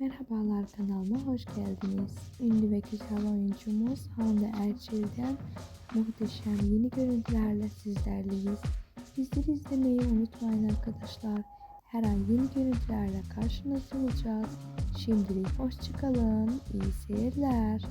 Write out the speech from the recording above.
Merhabalar kanalıma hoş geldiniz. Ünlü ve güzel oyuncumuz Hande Erçel'den muhteşem yeni görüntülerle sizlerleyiz. Bizleri izlemeyi unutmayın arkadaşlar. Her an yeni görüntülerle karşınızda olacağız. Şimdilik hoşçakalın. İyi seyirler.